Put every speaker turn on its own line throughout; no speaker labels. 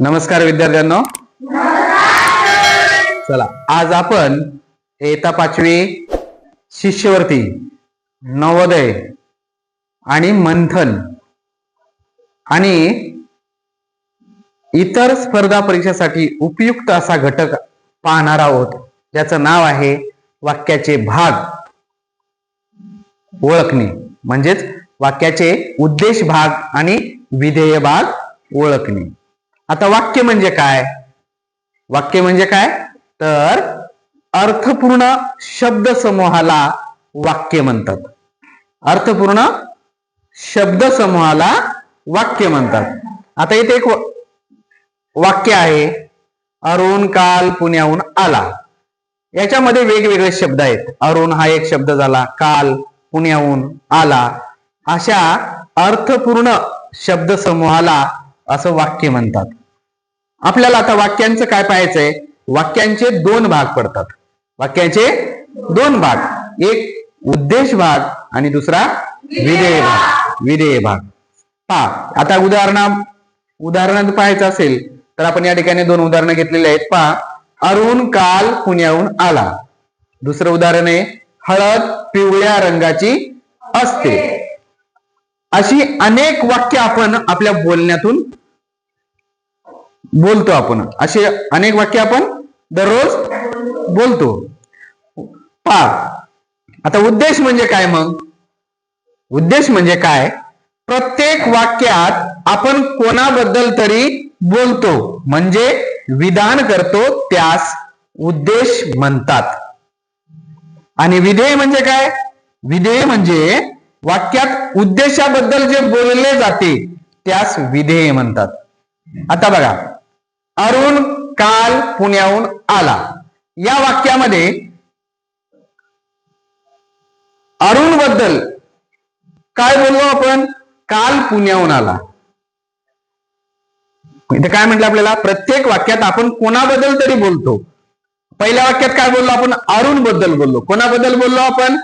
नमस्कार विद्यार्थ्यांनो. चला आज आपण येता पाचवी शिष्यवृत्ती नवोदय आणि मंथन आणि इतर स्पर्धा परीक्षेसाठी उपयुक्त असा घटक पाहणार आहोत. ज्याचं नाव आहे वाक्याचे भाग. ओळखणे म्हणजेच वाक्याचे उद्देश भाग आणि विधेय भाग ओळखणे. आता वाक्य म्हणजे काय? वाक्य म्हणजे काय? तर अर्थपूर्ण शब्द समूहाला वाक्य म्हणतात. अर्थपूर्ण शब्द समूहाला वाक्य म्हणतात. आता इथे एक वाक्य आहे. अरुण काल पुण्याहून आला. याच्यामध्ये वेगवेगळे शब्द आहेत. अरुण हा एक शब्द झाला. काल पुण्याहून आला. अशा अर्थपूर्ण शब्द समूहाला असं वाक्य म्हणतात. आपल्याला आता वाक्यांचं काय पाहायचंय? वाक्यांचे दोन भाग पडतात. वाक्यांचे दोन भाग. एक उद्देश भाग आणि दुसरा विधेय भाग. विधेय भाग. पहा आता उदाहरणा उदाहरणात पाहायचं असेल तर आपण या ठिकाणी दोन उदाहरणं घेतलेली आहेत. पहा अरुण काल पुण्याहून आला. दुसरं उदाहरण आहे हळद पिवळ्या रंगाची असते. अशी अनेक वाक्य आपण आपल्या बोलण्यातून बोलतो आपण. असे अनेक वाक्य आपण दररोज बोलतो. पा आता उद्देश म्हणजे काय मग? उद्देश म्हणजे काय? प्रत्येक वाक्यात आपण कोणाबद्दल तरी बोलतो. म्हणजे विधान करतो त्यास उद्देश म्हणतात. आणि विधेय म्हणजे काय? विधेय म्हणजे वाक्यात उद्देशाबद्दल जे बोलले जाते त्यास विधेय म्हणतात. आता बघा अरुण काल पुण्याहून आला. या वाक्यामध्ये अरुणबद्दल काय बोललो आपण? काल पुण्याहून आला. इथे काय म्हटलं आपल्याला? प्रत्येक वाक्यात आपण कोणाबद्दल तरी बोलतो. पहिल्या वाक्यात काय बोललो आपण? अरुणबद्दल बोललो. कोणाबद्दल बोललो आपण?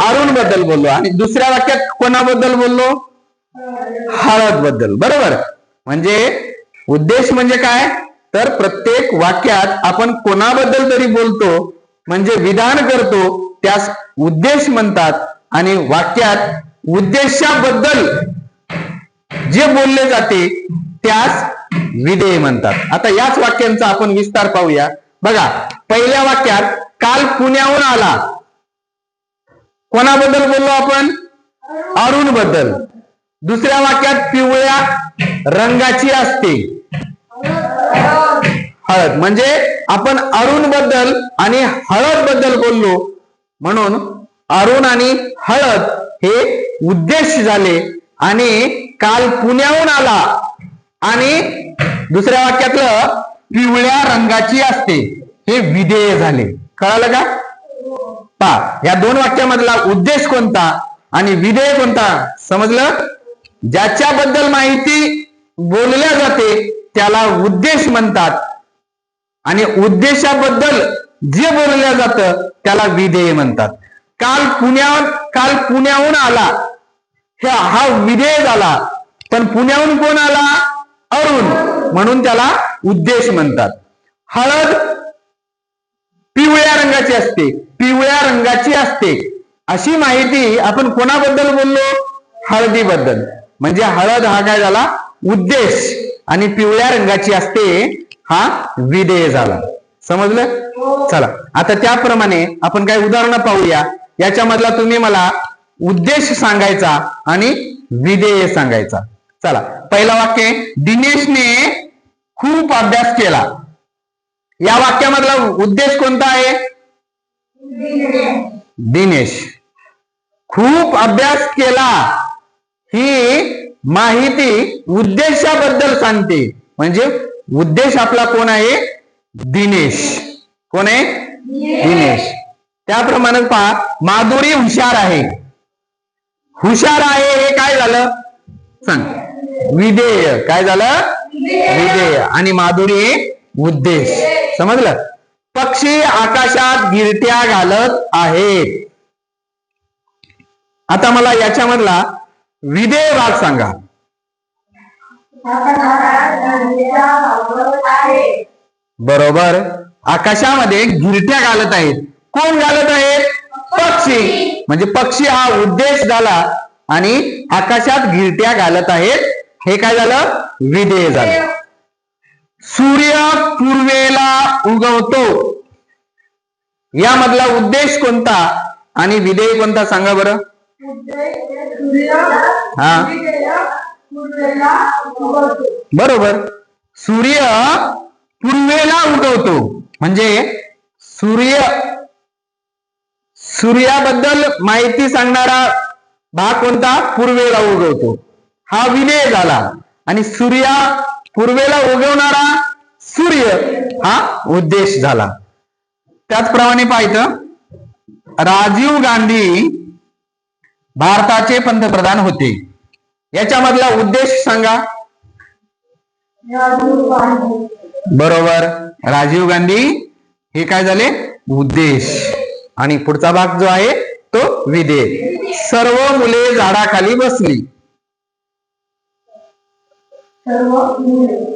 अरुणबद्दल बोललो. आणि दुसऱ्या वाक्यात कोणाबद्दल बोललो? हळदबद्दल. बरोबर? म्हणजे उद्देश म्हणजे काय? तर प्रत्येक वाक्यात आपण कोणाबद्दल तरी बोलतो म्हणजे विधान करतो त्यास उद्देश म्हणतात. आणि वाक्यात उद्देशाबद्दल जे बोलले जाते त्यास विधेय म्हणतात. आता याच वाक्यांचा आपण विस्तार पाहूया. बघा पहिल्या वाक्यात काल पुण्याहून आला. कोणाबद्दल बोललो आपण? अरुणबद्दल दुसऱ्या वाक्यात पिवळ्या रंगाची असते. हळद. म्हणजे आपण अरुणबद्दल आणि हळदबद्दल बोललो. म्हणून अरुण आणि हळद हे उद्देश झाले आणि काल पुण्याहून आला. आणि दुसऱ्या वाक्यातलं पिवळ्या रंगाची असते. हे विधेय झाले. कळालं का? पा या दोन वाक्यामधला उद्देश कोणता आणि विधेय कोणता? समजलं? ज्याच्याबद्दल माहिती बोलल्या जाते त्याला उद्देश म्हणतात. आणि उद्देशाबद्दल जे बोलल्या जातं त्याला विधेय म्हणतात. काल पुण्यावर काल पुण्याहून आला. हा विधेय झाला. पण पुण्याहून कोण आला? अरुण. म्हणून त्याला उद्देश म्हणतात. हळद पिवळ्या रंगाची असते. पिवळ्या रंगाची असते. अशी माहिती आपण कोणाबद्दल बोललो? हळदीबद्दल. म्हणजे हळद हा काय झाला? उद्देश. आणि पिवळ्या रंगाची असते हा विधेय झाला. समजलं? चला. आता त्याप्रमाणे आपण काही उदाहरणं पाहूया. याच्यामधला तुम्ही मला उद्देश सांगायचा आणि विधेय सांगायचा. चला. पहिला वाक्य आहे, दिनेशने खूप अभ्यास केला. या वाक्यामधला उद्देश कोणता आहे? दिनेश. खूप अभ्यास केला. ही माहिती उद्देशाबद्दल सांगते. म्हणजे उद्देश आपला कोण आहे? दिनेश. कोण आहे? दिनेश. त्याप्रमाणे पहा माधुरी हुशार आहे. हुशार आहे हे काय झालं? सांग. विधेय. काय झालं? विधेय. आणि माधुरी उद्देश. समजलं? पक्षी आकाशात गिरट्या घालत आहेत. आता मला याच्यामधला विधेय भाग सांगा. बरोबर. आकाशामध्ये गिरट्या घालत आहेत. कोण घालत आहेत? पक्षी. म्हणजे पक्षी हा उद्देश झाला आणि आकाशात गिरट्या घालत आहेत. हे काय झालं? विधेय झालं. सूर्य पूर्वेला उगवतो. यामधला उद्देश कोणता? आणि विधेय कोणता? सांगा बरं. हा. बरोबर. सूर्य पूर्वेला उगवतो. म्हणजे सूर्य सूर्याबद्दल माहिती सांगणारा भाग कोणता? पूर्वेला उगवतो. हा विनय झाला. आणि सूर्या पूर्वेला उगवणारा सूर्य हा उद्देश झाला. त्याचप्रमाणे पाहिजे राजीव गांधी भारताचे पंतप्रधान होते. याच्यामधला उद्देश सांगा. बरोबर. राजीव गांधी हे काय झाले? उद्देश. आणि पुढचा भाग जो आहे तो विधेय सर्व मुले झाडाखाली बसली.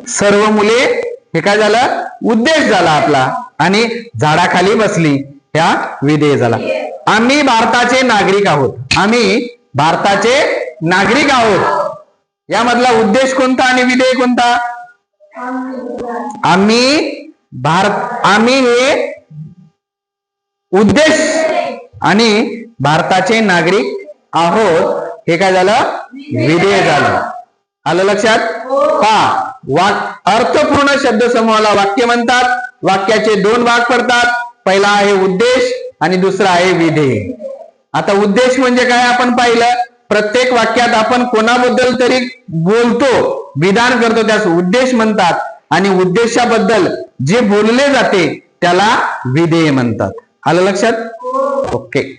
सर्व मुले हे काय झालं? उद्देश झाला आपला. आणि झाडाखाली बसली. ह्या विधेय झाला. आम्ही भारताचे नागरिक आहोत. आम्ही भारताचे नागरिक आहोत. यामधला उद्देश कोणता आणि विधेय कोणता? आम्ही भारत आम्ही हे उद्देश आणि भारताचे नागरिक आहोत. हे काय झालं? विधेय झालं. आलं लक्षात? पा वाक अर्थपूर्ण शब्द समूहाला वाक्य म्हणतात. वाक्याचे दोन भाग पडतात. पहिला आहे उद्देश आणि दुसरा आहे विधेय आता उद्देश म्हणजे काय आपण पाहिलं? प्रत्येक वाक्यात आपण कोणाबद्दल तरी बोलतो विधान करतो त्यास उद्देश म्हणतात. आणि उद्देशाबद्दल जे बोलले जाते त्याला विधेय म्हणतात. आलं लक्षात? ओके.